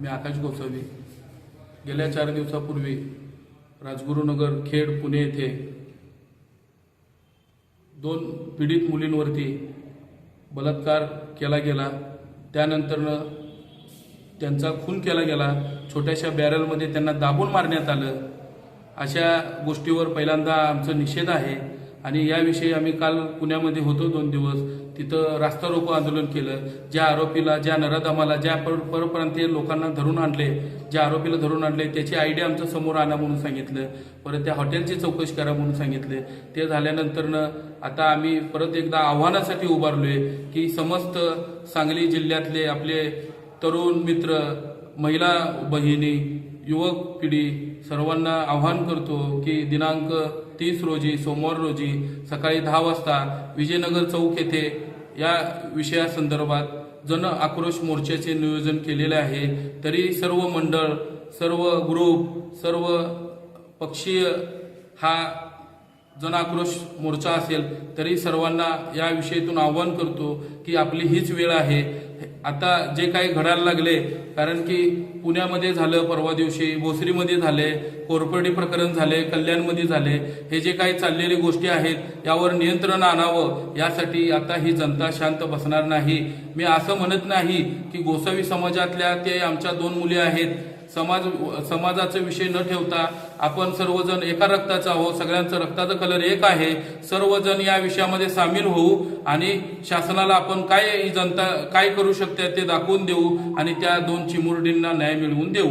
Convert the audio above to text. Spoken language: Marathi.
मी आकाश गोसावी. गेल्या चार दिवसापूर्वी राजगुरुनगर खेड पुणे येथे दोन पीडित मुलींवरती बलात्कार केला गेला. त्यानंतरनं त्यांचा खून केला गेला. छोट्याशा बॅरलमध्ये त्यांना दाबून मारण्यात आलं. अशा गोष्टीवर पहिल्यांदा आमचं निषेध आहे. आणि याविषयी आम्ही काल पुण्यामध्ये होतो दोन दिवस. तिथं रास्ता रोको आंदोलन केलं. ज्या आरोपीला ज्या नराधमाला ज्या पर परप्रांतीय लोकांना धरून आणले ज्या आरोपीला धरून आणले त्याची आयडिया आमच्यासमोर आणा म्हणून सांगितलं. परत त्या हॉटेलची चौकशी करा म्हणून सांगितले. ते झाल्यानंतरनं आता आम्ही परत एकदा आव्हानासाठी उभारलो आहे की समस्त सांगली जिल्ह्यातले आपले तरुण मित्र महिला बहिणी युवक पिढी सर्वांना आव्हान करतो की दिनांक तीस रोजी सोमवार रोजी सकाळी दहा वाजता विजयनगर चौक येथे या विषयासंदर्भात जन आक्रोश मोर्चाचे नियोजन केलेले आहे. तरी सर्व मंडळ सर्व ग्रुप सर्व पक्षीय हा जन आक्रोश मोर्चा असेल तरी सर्वांना या विषयातून आव्हान करतो की आपली हीच वेळ आहे. आता जे काही घडायला लागले कारण की पुण्यामध्ये झालं परवा दिवशी भोसरीमध्ये झाले कोरपडी प्रकरण झाले कल्याणमध्ये झाले हे जे काही चाललेली गोष्टी आहेत यावर नियंत्रण आणावं यासाठी आता ही जनता शांत बसणार नाही. मी असं म्हणत नाही की गोसावी समाजातल्या ते आमच्या दोन मुली आहेत समाज समाजाचा विषय न ठेवता आपण सर्वजण एका रक्ताचा आहोत. सगळ्यांचं रक्ताचा कलर एक आहे. सर्वजण या विषयामध्ये सामील होऊ आणि शासनाला आपण काय जनता काय करू शकते ते दाखवून देऊ आणि त्या दोन चिमुरडींना न्याय मिळवून देऊ.